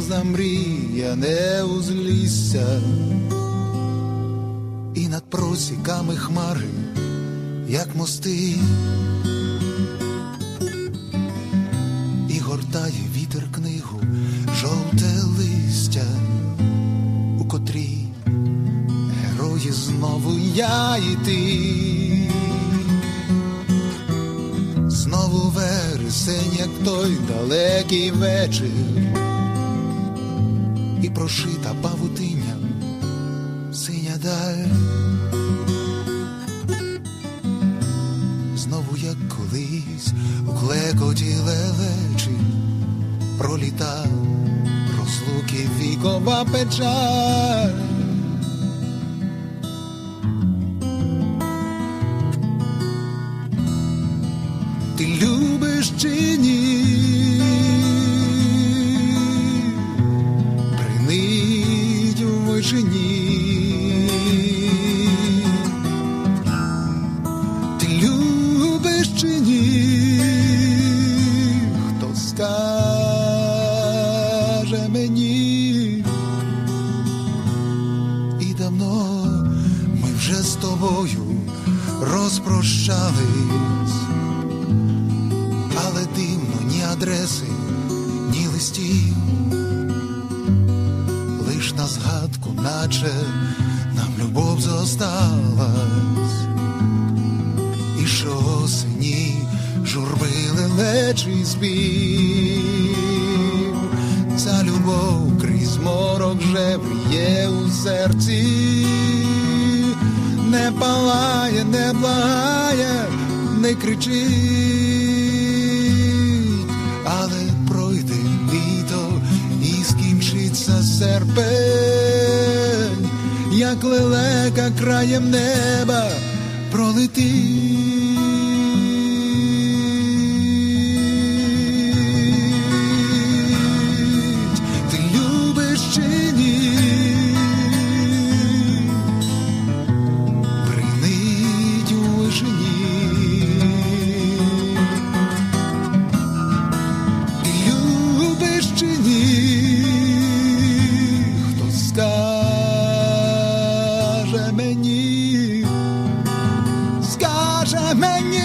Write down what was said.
замріяне узлісся, і над просіками хмари, як мости, і гортає вітер книгу, жовте листя, у котрій герої знову я і ти. Знову вересень, як той далекий вечір, прошита павутиня, синя даль. Знову, як колись, у клекоті лелечі, проліта розлуки вікова печаль. Вже з тобою розпрощались. Але дивно ні адреси, ні листів, лиш на згадку, наче нам любов зосталась, і що осені журби лелечий спів, ця любов крізь морок вже вриє у серці, палає, не благає, не кричить, але пройде літо і скінчиться серпень, як лелека краєм неба пролетить. I've you.